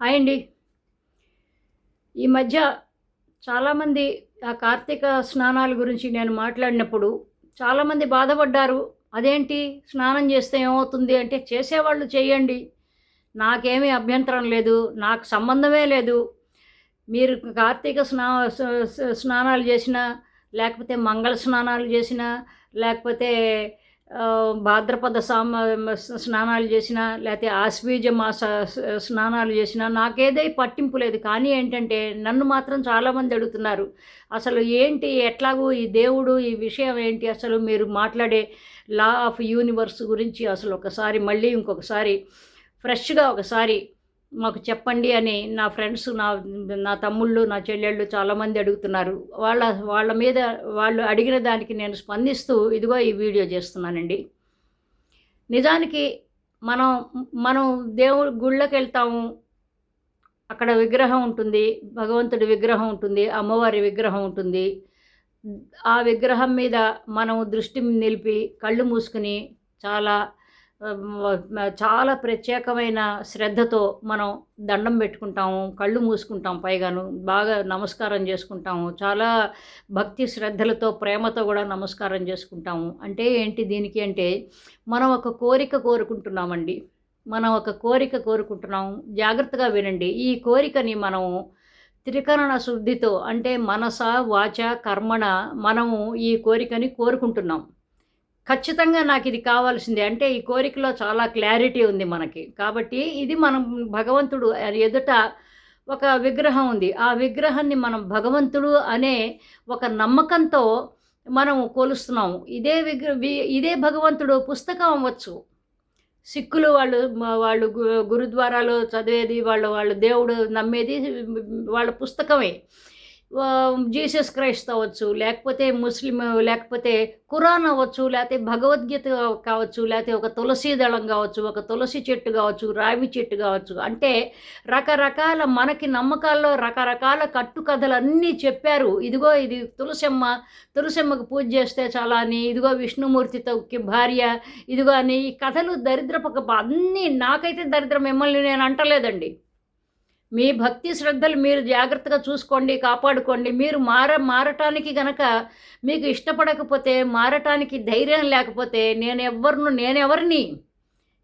Hi అండి. ఈ మధ్య చాలామంది ఆ కార్తీక స్నానాల గురించి నేను మాట్లాడినప్పుడు చాలామంది బాధపడ్డారు. అదేంటి? స్నానం చేస్తే ఏమవుతుంది అంటే చేసేవాళ్ళు చేయండి. నాకేమీ అభ్యంతరం లేదు. నాకు సంబంధమే లేదు. మీరు కార్తీక స్నా స్నానాలు చేసినా లేకపోతే మంగళ స్నానాలు చేసినా లేకపోతే భాద్రపద సామ స్నానాలు చేసినా లేకపోతే ఆశ్వీజ మాస స్నానాలు చేసినా నాకేదే పట్టింపు లేదు. కానీ ఏంటంటే నన్ను మాత్రం చాలామంది అడుగుతున్నారు అసలు ఏంటి ఎట్లాగూ ఈ దేవుడు ఈ విషయం ఏంటి అసలు మీరు మాట్లాడే లా ఆఫ్ యూనివర్స్ గురించి అసలు ఒకసారి మళ్ళీ ఇంకొకసారి ఫ్రెష్గా ఒకసారి మాకు చెప్పండి అని నా ఫ్రెండ్స్ నా నా తమ్ముళ్ళు నా చెల్లెళ్ళు చాలామంది అడుగుతున్నారు. వాళ్ళ వాళ్ళ మీద వాళ్ళు అడిగిన దానికి నేను స్పందిస్తూ ఇదిగో ఈ వీడియో చేస్తున్నానండి. నిజానికి మనం మనం దేవుడి గుళ్ళకి వెళ్తాము అక్కడ విగ్రహం ఉంటుంది భగవంతుడి విగ్రహం ఉంటుంది అమ్మవారి విగ్రహం ఉంటుంది. ఆ విగ్రహం మీద మనం దృష్టి నిలిపి కళ్ళు మూసుకుని చాలా చాలా ప్రత్యేకమైన శ్రద్ధతో మనం దండం పెట్టుకుంటాము కళ్ళు మూసుకుంటాం పైగాను బాగా నమస్కారం చేసుకుంటాము చాలా భక్తి శ్రద్ధలతో ప్రేమతో కూడా నమస్కారం చేసుకుంటాము. అంటే ఏంటి దీనికి అంటే మనం ఒక కోరిక కోరుకుంటున్నామండి. మనం ఒక కోరిక కోరుకుంటున్నాము. జాగ్రత్తగా వినండి. ఈ కోరికని మనము త్రికరణ శుద్ధితో అంటే మనస వాచ కర్మణ మనము ఈ కోరికని కోరుకుంటున్నాం. ఖచ్చితంగా నాకు ఇది కావాల్సింది. అంటే ఈ కోరికలో చాలా క్లారిటీ ఉంది మనకి. కాబట్టి ఇది మనం భగవంతుడు ఎదుట ఒక విగ్రహం ఉంది. ఆ విగ్రహాన్ని మనం భగవంతుడు అనే ఒక నమ్మకంతో మనం కొలుస్తున్నాము. ఇదే విగ్ర వి- ఇదే భగవంతుడు పుస్తకం అవ్వచ్చు. సిక్కులు వాళ్ళు వాళ్ళు గురుద్వారాలు చదివేది వాళ్ళు వాళ్ళు దేవుడు నమ్మేది వాళ్ళ పుస్తకమే. జీసస్ క్రైస్ట్ అవ్వచ్చు లేకపోతే ముస్లిం లేకపోతే ఖురాన్ అవ్వచ్చు లేకపోతే భగవద్గీత కావచ్చు లేకపోతే ఒక తులసి దళం కావచ్చు ఒక తులసి చెట్టు కావచ్చు రావి చెట్టు కావచ్చు. అంటే రకరకాల మనకి నమ్మకాల్లో రకరకాల కట్టుకథలన్నీ చెప్పారు. ఇదిగో ఇది తులసమ్మ తులసమ్మకు పూజ చేస్తే చాలా అని ఇదిగో విష్ణుమూర్తితో కి భార్య ఇదిగో అని ఈ కథలు దరిద్రపక అన్నీ నాకైతే దరిద్రం మిమ్మల్ని నేను అంటలేదండి. మీ భక్తి శ్రద్ధలు మీరు జాగ్రత్తగా చూసుకోండి కాపాడుకోండి. మీరు మార మారటానికి గనక మీకు ఇష్టపడకపోతే మారటానికి ధైర్యం లేకపోతే నేను ఎవరిను నేనెవరిని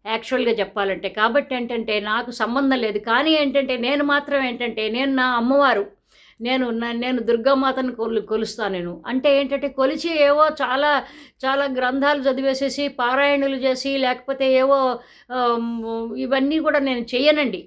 యాక్చువల్గా చెప్పాలంటే కాబట్టి ఏంటంటే నాకు సంబంధం లేదు. కానీ ఏంటంటే నేను మాత్రం ఏంటంటే నేను నా అమ్మవారు. నేను నేను దుర్గామాతను కొలు కొలుస్తాను నేను. అంటే ఏంటంటే కొలిచి ఏవో చాలా చాలా గ్రంథాలు చదివేసేసి పారాయణులు చేసి లేకపోతే ఏవో ఇవన్నీ కూడా నేను చేయనండి.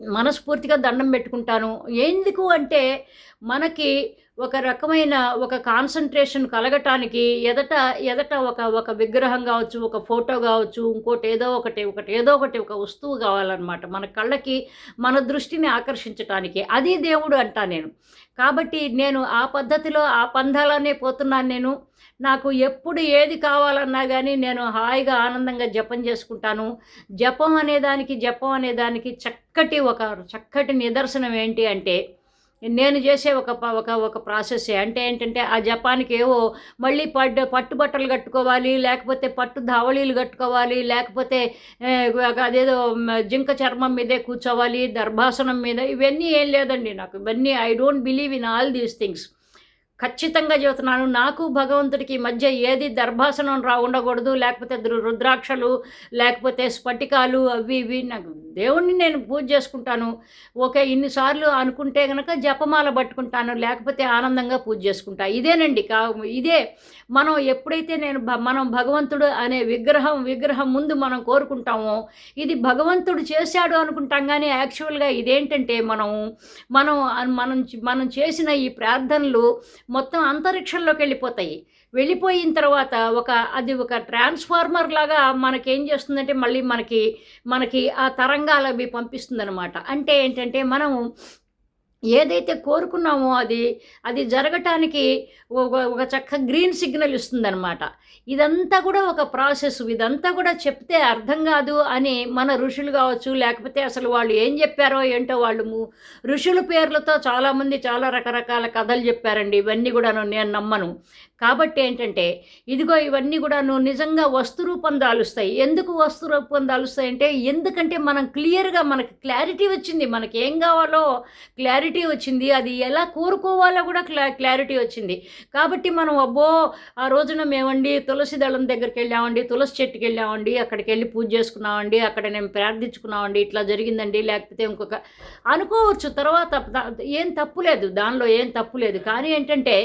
మనస్ఫూర్తిగా దండం పెట్టుకుంటాను. ఎందుకు అంటే మనకి ఒక రకమైన ఒక కాన్సన్ట్రేషన్ కలగటానికి ఎదట ఎదట ఒక ఒక విగ్రహం కావచ్చు ఒక ఫోటో కావచ్చు ఇంకోటి ఏదో ఒకటి ఒకటి ఏదో ఒకటి ఒక వస్తువు కావాలన్నమాట. మన కళ్ళకి మన దృష్టిని ఆకర్షించటానికి. అది దేవుడు అంటా నేను. కాబట్టి నేను ఆ పద్ధతిలో ఆ పంధాలనే పోతున్నాను నేను. నాకు ఎప్పుడు ఏది కావాలన్నా కానీ నేను హాయిగా ఆనందంగా జపం చేసుకుంటాను. జపం అనేదానికి జపం అనేదానికి చక్కటి ఒక చక్కటి నిదర్శనం ఏంటి అంటే నేను చేసే ఒక ఒక ఒక ప్రాసెస్ అంటే ఏంటంటే ఆ జపానికి ఏవో మళ్ళీ పట్టు పట్టుబట్టలు కట్టుకోవాలి లేకపోతే పట్టు ధావళీలు కట్టుకోవాలి లేకపోతే అదేదో జింక చర్మం మీదే కూర్చోవాలి దర్భాసనం మీద. ఇవన్నీ ఏం లేదండి నాకు. ఇవన్నీ I don't believe in all these things ఖచ్చితంగా చెబుతున్నాను నాకు భగవంతుడికి మధ్య ఏది దర్భాసనం రా ఉండకూడదు లేకపోతే రుద్రాక్షలు లేకపోతే స్ఫటికాలు అవి ఇవి నాకు దేవుణ్ణి నేను పూజ చేసుకుంటాను. ఓకే ఇన్నిసార్లు అనుకుంటే కనుక జపమాల పట్టుకుంటాను లేకపోతే ఆనందంగా పూజ చేసుకుంటా. ఇదేనండి కా ఇదే మనం ఎప్పుడైతే నేను భ- మనం భగవంతుడు అనే విగ్రహం విగ్రహం ముందు మనం కోరుకుంటామో ఇది భగవంతుడు చేశాడు అనుకుంటాం కానీ యాక్చువల్గా ఇదేంటంటే మనం మనం మనం మనం చేసిన ఈ ప్రార్థనలు మొత్తం అంతరిక్షంలోకి వెళ్ళిపోతాయి. వెళ్ళిపోయిన తర్వాత ఒక అది ఒక ట్రాన్స్ఫార్మర్ లాగా మనకేం చేస్తుందంటే మళ్ళీ మనకి మనకి ఆ తరంగాలు అవి పంపిస్తుందన్నమాట. అంటే ఏంటంటే మనం ఏదైతే కోరుకున్నామో అది అది జరగటానికి ఒక ఒక చక్క గ్రీన్ సిగ్నల్ ఇస్తుందన్నమాట. ఇదంతా కూడా ఒక ప్రాసెస్ ఇదంతా కూడా చెప్తే అర్థం కాదు అని మన ఋషులు కావచ్చు లేకపోతే అసలు వాళ్ళు ఏం చెప్పారో ఏంటో వాళ్ళు ఋషుల పేర్లతో చాలామంది చాలా రకరకాల కథలు చెప్పారండి. ఇవన్నీ కూడా నేను నమ్మను. కాబట్టి ఏంటంటే ఇదిగో ఇవన్నీ కూడా నువ్వు నిజంగా వస్తు రూపం దాలుస్తాయి. ఎందుకు వస్తు రూపం దాలుస్తాయి అంటే ఎందుకంటే మనం క్లియర్గా మనకి క్లారిటీ వచ్చింది. మనకి ఏం కావాలో క్లారిటీ వచ్చింది. అది ఎలా కోరుకోవాలో కూడా క్లా క్లారిటీ వచ్చింది. కాబట్టి మనం అబ్బో ఆ రోజున మేమండి తులసి దళం దగ్గరికి వెళ్ళామండి తులసి చెట్టుకి వెళ్ళామండి అక్కడికి వెళ్ళి పూజ చేసుకున్నామండి అక్కడ నేను ప్రార్థించుకున్నామండి ఇట్లా జరిగిందండి లేకపోతే ఇంకొక అనుకోవచ్చు. తర్వాత ఏం తప్పు లేదు. దానిలో ఏం తప్పు లేదు. కానీ ఏంటంటే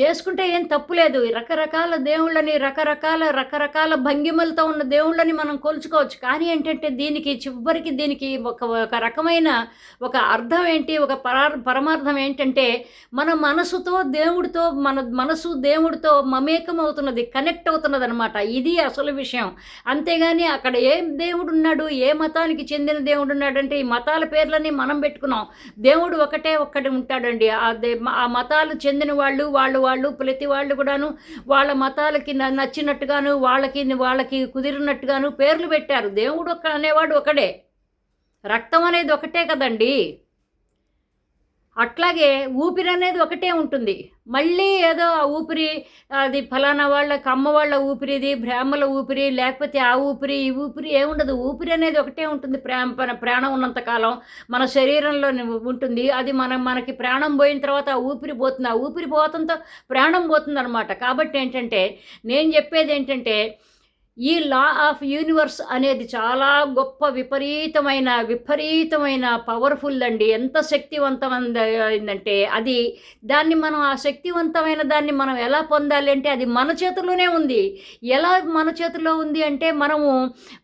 చేసుకుంటే ఏం తప్పు లేదు. రకరకాల దేవుళ్ళని రకరకాల రకరకాల భంగిమలతో ఉన్న దేవుళ్ళని మనం కొలుచుకోవచ్చు. కానీ ఏంటంటే దీనికి చివరికి దీనికి ఒక ఒక రకమైన ఒక అర్థం ఏంటి? ఒక పరార్ పరమార్థం ఏంటంటే మన మనసుతో దేవుడితో మన మనసు దేవుడితో మమేకం అవుతున్నది కనెక్ట్ అవుతున్నది అనమాట ఇది అసలు విషయం. అంతేగాని అక్కడ ఏ దేవుడు ఉన్నాడు ఏ మతానికి చెందిన దేవుడు ఉన్నాడంటే ఈ మతాల పేర్లని మనం పెట్టుకున్నాం. దేవుడు ఒకటే ఒక్కటి ఉంటాడండి. ఆ దే- ఆ మతాలు చెందిన వాళ్ళు వాళ్ళు వాళ్ళు ప్రతి వాళ్ళు కూడాను వాళ్ళ మతాలకి నచ్చినట్టుగాను వాళ్ళకి వాళ్ళకి కుదిరినట్టుగాను పేర్లు పెట్టారు. దేవుడు ఒక అనేవాడు ఒకడే. రక్తం అనేది ఒకటే కదండీ. అట్లాగే ఊపిరి అనేది ఒకటే ఉంటుంది. మళ్ళీ ఏదో ఆ ఊపిరి అది ఫలానా వాళ్ళ కమ్మ వాళ్ళ ఊపిరిది బ్రాహ్మల ఊపిరి లేకపోతే ఆ ఊపిరి ఈ ఊపిరి ఏముండదు ఊపిరి అనేది ఒకటే ఉంటుంది. ప్రా ప్రాణం ఉన్నంతకాలం మన శరీరంలో ఉంటుంది. అది మన మనకి ప్రాణం పోయిన తర్వాత ఆ ఊపిరి పోతుంది. ఆ ఊపిరి పోతంతో ప్రాణం పోతుంది అనమాట కాబట్టి ఏంటంటే నేను చెప్పేది ఏంటంటే ఈ లా ఆఫ్ యూనివర్స్ అనేది చాలా గొప్ప విపరీతమైన విపరీతమైన పవర్ఫుల్ అండి. ఎంత శక్తివంతమైందంటే అది దాన్ని మనం ఆ శక్తివంతమైన దాన్ని మనం ఎలా పొందాలి అంటే అది మన చేతిలోనే ఉంది. ఎలా మన చేతిలో ఉంది అంటే మనము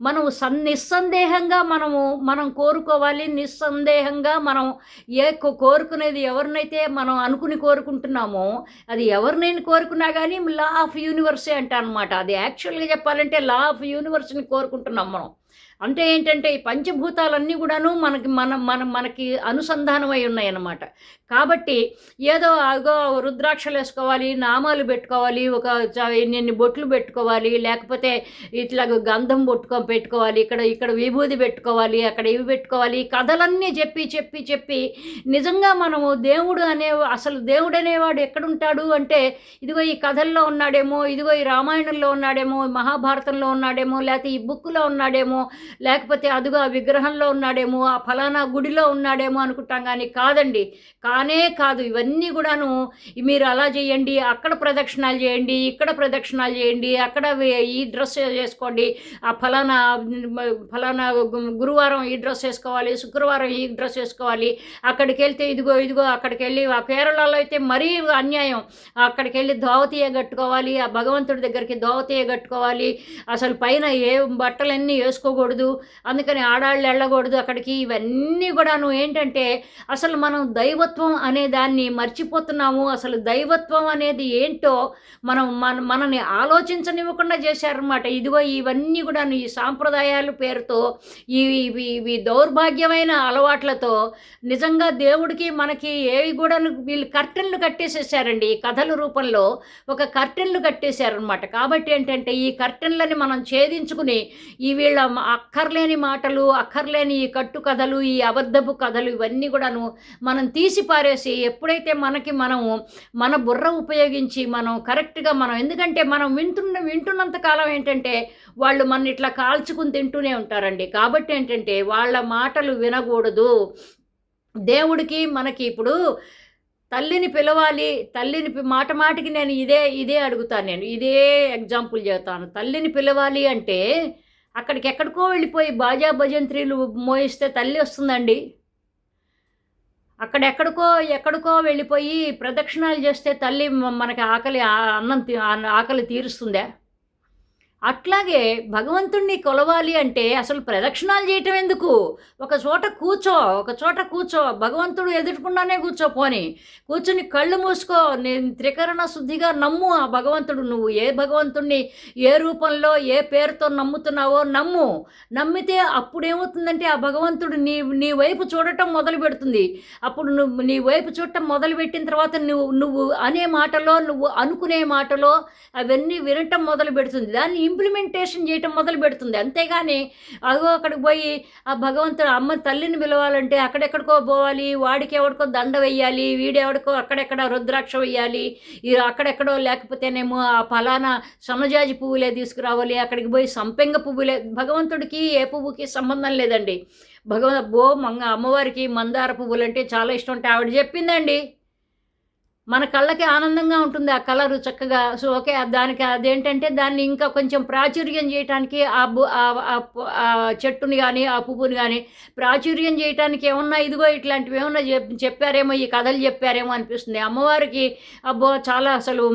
మనము సన్ నిస్సందేహంగా మనము మనం కోరుకోవాలి. నిస్సందేహంగా మనం ఏ కోరుకునేది ఎవరినైతే మనం అనుకుని కోరుకుంటున్నామో అది ఎవరినైనా కోరుకున్నా కానీ లా ఆఫ్ యూనివర్సే అంట అనమాట అది యాక్చువల్గా చెప్పాలంటే లా ఆఫ్ యూనివర్స్ని కోరుకుంటున్నాం మనం. అంటే ఏంటంటే ఈ పంచభూతాలన్నీ కూడాను మనకి మన మన మనకి అనుసంధానమై ఉన్నాయన్నమాట. కాబట్టి ఏదో అగో రుద్రాక్షలు వేసుకోవాలి నామాలు పెట్టుకోవాలి ఒక చ- ఇన్ని బొట్లు పెట్టుకోవాలి లేకపోతే ఇట్లా గంధం బొట్టుకో పెట్టుకోవాలి ఇక్కడ ఇక్కడ విభూది పెట్టుకోవాలి అక్కడ ఇవి పెట్టుకోవాలి కథలన్నీ చెప్పి చెప్పి చెప్పి నిజంగా మనము దేవుడు అనే అసలు దేవుడు అనేవాడు ఎక్కడుంటాడు అంటే ఇదిగో ఈ కథల్లో ఉన్నాడేమో ఇదిగో ఈ రామాయణంలో ఉన్నాడేమో మహాభారతంలో ఉన్నాడేమో లేకపోతే ఈ బుక్లో ఉన్నాడేమో లేకపోతే అదిగో ఆ విగ్రహంలో ఉన్నాడేమో ఆ ఫలానా గుడిలో ఉన్నాడేమో అనుకుంటాం కానీ కాదండి. కానే కాదు ఇవన్నీ కూడాను మీరు అలా చేయండి అక్కడ ప్రదక్షిణాలు చేయండి ఇక్కడ ప్రదక్షిణాలు చేయండి అక్కడ ఈ డ్రెస్ వేసుకోండి ఆ ఫలానా ఫలానా గురువారం ఈ డ్రెస్ వేసుకోవాలి శుక్రవారం ఈ డ్రెస్ వేసుకోవాలి అక్కడికి వెళ్తే ఇదిగో ఇదిగో అక్కడికి వెళ్ళి ఆ కేరళలో అయితే మరీ అన్యాయం. అక్కడికి వెళ్ళి దోవతీయ కట్టుకోవాలి ఆ భగవంతుడి దగ్గరికి దోవతీయ కట్టుకోవాలి అసలు పైన ఏ బట్టలన్నీ వేసుకోకూడదు. అందుకని ఆడాళ్ళు వెళ్ళకూడదు అక్కడికి ఇవన్నీ కూడాను ఏంటంటే అసలు మనం దైవత్వం అనే దాన్ని మర్చిపోతున్నాము. అసలు దైవత్వం అనేది ఏంటో మనం మన మనని ఆలోచించనివ్వకుండా చేశారనమాట ఇదిగో ఇవన్నీ కూడాను ఈ సాంప్రదాయాల పేరుతో ఈ ఇవి ఇవి దౌర్భాగ్యమైన అలవాట్లతో నిజంగా దేవుడికి మనకి ఏవి కూడా వీళ్ళు కర్టెన్లు కట్టేసేసారండి. ఈ కథల రూపంలో ఒక కర్టెన్లు కట్టేశారనమాట కాబట్టి ఏంటంటే ఈ కర్టెన్లని మనం ఛేదించుకుని ఈ వీళ్ళ అక్కర్లేని మాటలు అక్కర్లేని ఈ కట్టు కథలు ఈ అబద్ధపు కథలు ఇవన్నీ కూడాను మనం తీసి పారేసి ఎప్పుడైతే మనకి మనము మన బుర్ర ఉపయోగించి మనం కరెక్ట్గా మనం ఎందుకంటే మనం వింటున్న వింటున్నంత కాలం ఏంటంటే వాళ్ళు మన ఇట్లా కాల్చుకుని తింటూనే ఉంటారండి. కాబట్టి ఏంటంటే వాళ్ళ మాటలు వినకూడదు. దేవుడికి మనకి ఇప్పుడు తల్లిని పిలవాలి తల్లిని మాట మాటికి నేను ఇదే ఇదే అడుగుతాను నేను. ఇదే ఎగ్జాంపుల్ చెబుతాను తల్లిని పిలవాలి అంటే అక్కడికి ఎక్కడికో వెళ్ళిపోయి బాజా భజంత్రీలు మోయిస్తే తల్లి వస్తుందండి. అక్కడెక్కడికో ఎక్కడికో వెళ్ళిపోయి ప్రదక్షిణాలు చేస్తే తల్లి మనకి ఆకలి అన్నం తీ- ఆకలి తీరుస్తుందా. అట్లాగే భగవంతుణ్ణి కొలవాలి అంటే అసలు ప్రదక్షిణాలు చేయటం ఎందుకు? ఒక చోట కూర్చో ఒక చోట కూర్చో భగవంతుడు ఎదుర్కొండానే కూర్చో పోని. కూర్చుని కళ్ళు మూసుకో నేను త్రికరణ శుద్ధిగా నమ్ము ఆ భగవంతుడు నువ్వు. ఏ భగవంతుణ్ణి ఏ రూపంలో ఏ పేరుతో నమ్ముతున్నావో నమ్ము. నమ్మితే అప్పుడేమవుతుందంటే ఆ భగవంతుడు నీ నీ వైపు చూడటం మొదలు పెడుతుంది. అప్పుడు నువ్వు నీ వైపు చూడటం మొదలు పెట్టిన తర్వాత నువ్వు నువ్వు అనే మాటలో నువ్వు అనుకునే మాటలో అవన్నీ వినటం మొదలు పెడుతుంది. దాన్ని ఇంప్లిమెంటేషన్ చేయటం మొదలు పెడుతుంది. అంతేగాని అగో అక్కడికి పోయి ఆ భగవంతుడు అమ్మ తల్లిని పిలవాలంటే అక్కడెక్కడికో పోవాలి వాడికి ఎవడికో దండ వెయ్యాలి వీడెవడికో అక్కడెక్కడ రుద్రాక్ష వేయాలి ఈ అక్కడెక్కడో లేకపోతేనేమో ఆ ఫలానా సన్నజాజి పువ్వులే తీసుకురావాలి అక్కడికి పోయి సంపెంగ పువ్వులే. భగవంతుడికి ఏ పువ్వుకి సంబంధం లేదండి. భగవ బో మంగ అమ్మవారికి మందార పువ్వులు అంటే చాలా ఇష్టం అంటే ఆవిడ చెప్పిందండి. మన కళ్ళకి ఆనందంగా ఉంటుంది ఆ కలరు చక్కగా. సో ఓకే దానికి అదేంటంటే దాన్ని ఇంకా కొంచెం ప్రాచుర్యం చేయటానికి ఆ బు- ఆ- చెట్టుని కానీ ఆ పువ్వుని కానీ ప్రాచుర్యం చేయటానికి ఏమన్నా ఇదిగో ఇట్లాంటివి ఏమన్నా చెప్ చెప్పారేమో ఈ కథలు చెప్పారేమో అనిపిస్తుంది. అమ్మవారికి అబ్బో చాలా అసలు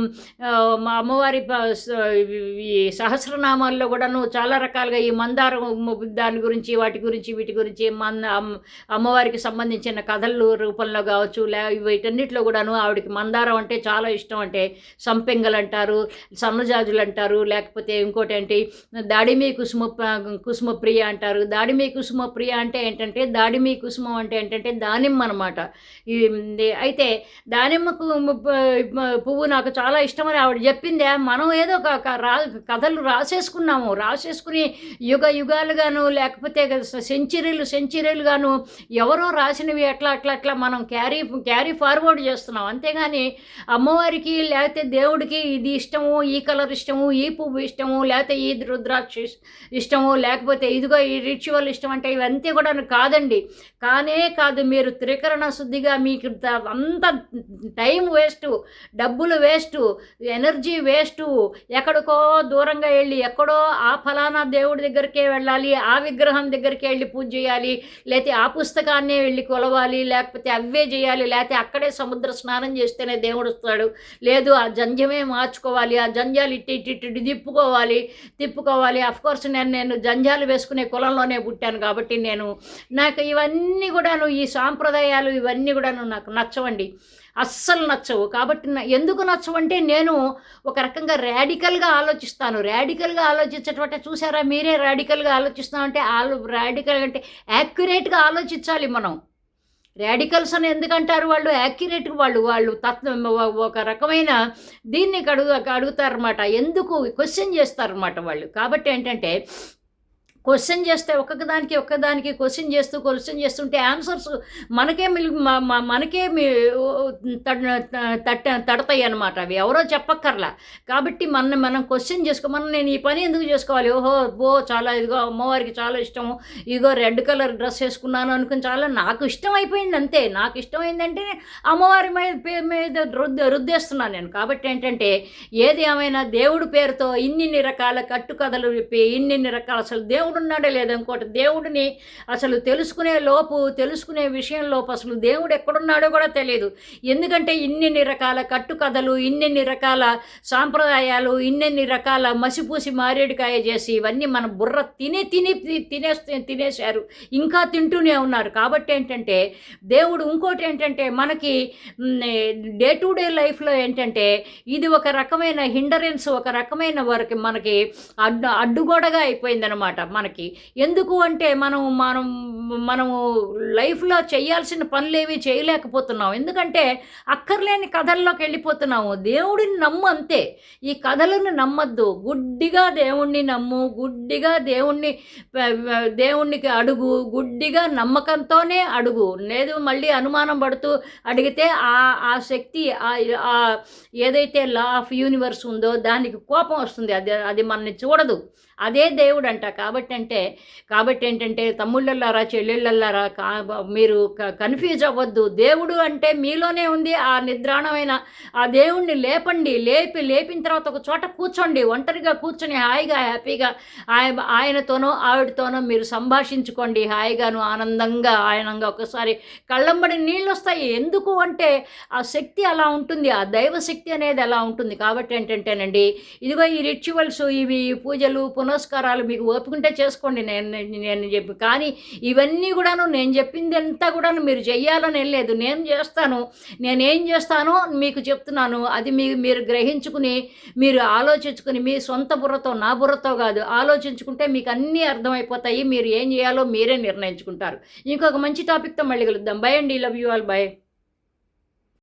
మా అమ్మవారి ఈ సహస్రనామాల్లో కూడాను చాలా రకాలుగా ఈ మందారం దాని గురించి వాటి గురించి వీటి గురించి మన అమ్మవారికి సంబంధించిన కథలు రూపంలో కావచ్చు లే వీటన్నిటిలో కూడాను ఆవిడకి మందారం అంటే చాలా ఇష్టం అంటే సంపెంగలు అంటారు సన్నజాజులు అంటారు లేకపోతే ఇంకోటి ఏంటి దాడిమి కుసుమ కుసుమ ప్రియ అంటారు. దాడిమి కుసుమ ప్రియ అంటే ఏంటంటే దాడిమి కుసుమం అంటే ఏంటంటే దానిమ్మ అనమాట అయితే దానిమ్మకు పువ్వు నాకు చాలా ఇష్టమని ఆవిడ చెప్పిందే. మనం ఏదో ఒక రా కథలు రాసేసుకున్నాము. రాసేసుకుని యుగ యుగాలుగాను లేకపోతే సెంచరీలు సెంచరీలుగాను ఎవరో రాసినవి అట్లా అట్లా అట్లా మనం క్యారీ క్యారీ ఫార్వర్డ్ చేస్తున్నాం. అంతేగాని అమ్మవారికి లేకపోతే దేవుడికి ఇది ఇష్టము ఈ కలర్ ఇష్టము ఈ పువ్వు ఇష్టము లేకపోతే ఈ రుద్రాక్ష ఇష్టము లేకపోతే ఇదిగో ఈ రిచువల్ ఇష్టం అంటే ఇవంతా కూడా కాదండి. కానే కాదు మీరు త్రికరణ శుద్ధిగా మీకు అంత టైం వేస్ట్ డబ్బులు వేస్ట్ ఎనర్జీ వేస్ట్ ఎక్కడికో దూరంగా వెళ్ళి ఎక్కడో ఆ ఫలానా దేవుడి దగ్గరికే వెళ్ళాలి ఆ విగ్రహం దగ్గరికి వెళ్ళి పూజ చేయాలి లేకపోతే ఆ పుస్తకాన్నే వెళ్ళి కొలవాలి లేకపోతే అవే చేయాలి లేకపోతే అక్కడే సముద్ర స్నానం చేస్తేనే దేవుడు వస్తాడు. లేదు ఆ జంజమే మార్చుకోవాలి ఆ జంజాలు ఇట్టి ఇట్టి ఇట్టి తిప్పుకోవాలి తిప్పుకోవాలి. కోర్స్ నేను నేను జంజాలు వేసుకునే కులంలోనే పుట్టాను కాబట్టి నేను నాకు ఇవన్నీ కూడాను ఈ సాంప్రదాయాలు ఇవన్నీ కూడాను నాకు నచ్చవండి. అస్సలు నచ్చవు. కాబట్టి ఎందుకు నచ్చవంటే నేను ఒక రకంగా ర్యాడికల్గా ఆలోచిస్తాను. ర్యాడికల్గా ఆలోచించటం చూసారా? మీరే ర్యాడికల్గా ఆలోచిస్తామంటే ఆలో ర్యాడికల్ అంటే యాక్యురేట్గా ఆలోచించాలి మనం. రాడికల్స్ అని ఎందుకంటారు వాళ్ళు? యాక్యురేట్ వాళ్ళు వాళ్ళు తత్వం ఒక రకమైన దీన్ని అడుగు అడుగుతారన్నమాట. ఎందుకు? క్వశ్చన్ చేస్తారన్నమాట వాళ్ళు. కాబట్టి ఏంటంటే క్వశ్చన్ చేస్తే ఒక్కొక్కదానికి ఒక్కదానికి క్వశ్చన్ చేస్తూ క్వశ్చన్ చేస్తుంటే ఆన్సర్స్ మనకే మిల్ మనకే మీ తట్ట తడతాయి అనమాట అవి ఎవరో చెప్పక్కర్లా. కాబట్టి మన మనం క్వశ్చన్ చేసుకో మనం నేను ఈ పని ఎందుకు చేసుకోవాలి? ఓహో బో చాలా ఇదిగో అమ్మవారికి చాలా ఇష్టము. ఇదిగో రెడ్ కలర్ డ్రెస్ వేసుకున్నాను అనుకుని చాలా నాకు ఇష్టం అయిపోయింది అంతే. నాకు ఇష్టమైందంటే అమ్మవారి మీద మీద రుద్ద రుద్దేస్తున్నాను నేను. కాబట్టి ఏంటంటే ఏది ఏమైనా దేవుడి పేరుతో ఇన్నిన్ని రకాల కట్టుకథలు చెప్పి ఇన్నిన్ని రకాల అసలు దేవుడు ఉన్నాడే లేదా ఇంకోటి దేవుడిని అసలు తెలుసుకునే లోపు తెలుసుకునే విషయం లోపు అసలు దేవుడు ఎక్కడున్నాడో కూడా తెలియదు ఎందుకంటే ఇన్నిన్ని రకాల కట్టుకథలు ఇన్నిన్ని రకాల సాంప్రదాయాలు ఇన్నిన్ని రకాల మసిపూసి మారేడుకాయ చేసి ఇవన్నీ మన బుర్ర తిని తిని తినేస్తే తినేశారు. ఇంకా తింటూనే ఉన్నారు. కాబట్టి ఏంటంటే దేవుడు ఇంకోటి ఏంటంటే మనకి డే టు డే లైఫ్లో ఏంటంటే ఇది ఒక రకమైన హిండరెన్స్ ఒక రకమైన వరకు మనకి అడ్డు అడ్డుగోడగా అయిపోయిందనమాట. మనకి. ఎందుకు అంటే మనం మనం మనము లైఫ్లో చేయాల్సిన పనులేవి చేయలేకపోతున్నాం. ఎందుకంటే అక్కర్లేని కథల్లోకి వెళ్ళిపోతున్నాము. దేవుడిని నమ్ము అంతే. ఈ కథలను నమ్మద్దు. గుడ్డిగా దేవుణ్ణి నమ్ము. గుడ్డిగా దేవుణ్ణి దేవుణ్ణికి అడుగు. గుడ్డిగా నమ్మకంతోనే అడుగు. లేదు మళ్ళీ అనుమానం పడుతూ అడిగితే ఆ ఆ శక్తి ఆ ఏదైతే లా ఆఫ్ యూనివర్స్ ఉందో దానికి కోపం వస్తుంది. అది అది మనల్ని చూడదు. అదే దేవుడు అంట కాబట్టి అంటే కాబట్టి ఏంటంటే తమ్ముళ్ళల్లారా చెల్లెళ్ళల్లారా కా మీరు కన్ఫ్యూజ్ అవ్వద్దు. దేవుడు అంటే మీలోనే ఉంది. ఆ నిద్రాణమైన ఆ దేవుణ్ణి లేపండి. లేపి లేపిన తర్వాత ఒక చోట కూర్చోండి. ఒంటరిగా కూర్చొని హాయిగా హ్యాపీగా ఆయన ఆయనతోనో ఆవిడతోనో మీరు సంభాషించుకోండి. హాయిగాను ఆనందంగా ఆయనంగా ఒకసారి కళ్ళంబడి నీళ్ళు వస్తాయి ఎందుకు అంటే ఆ శక్తి అలా ఉంటుంది. ఆ దైవ శక్తి అనేది అలా ఉంటుంది. కాబట్టి ఏంటంటేనండి ఇదిగో ఈ రిచువల్స్ ఇవి పూజలు పునస్కారాలు మీకు ఓపుకుంటే చేసుకోండి నేను నేను చెప్పి. కానీ ఇవన్నీ కూడాను నేను చెప్పింది అంతా కూడాను మీరు చెయ్యాలని లేదు. నేను చేస్తాను. నేనేం చేస్తానో మీకు చెప్తున్నాను. అది మీ మీరు గ్రహించుకుని మీరు ఆలోచించుకుని మీ సొంత బుర్రతో నా బుర్రతో కాదు ఆలోచించుకుంటే మీకు అన్నీ అర్థమైపోతాయి. మీరు ఏం చేయాలో మీరే నిర్ణయించుకుంటారు. ఇంకొక మంచి టాపిక్తో మళ్ళీ కలుద్దాం. బై అండి. Love you all by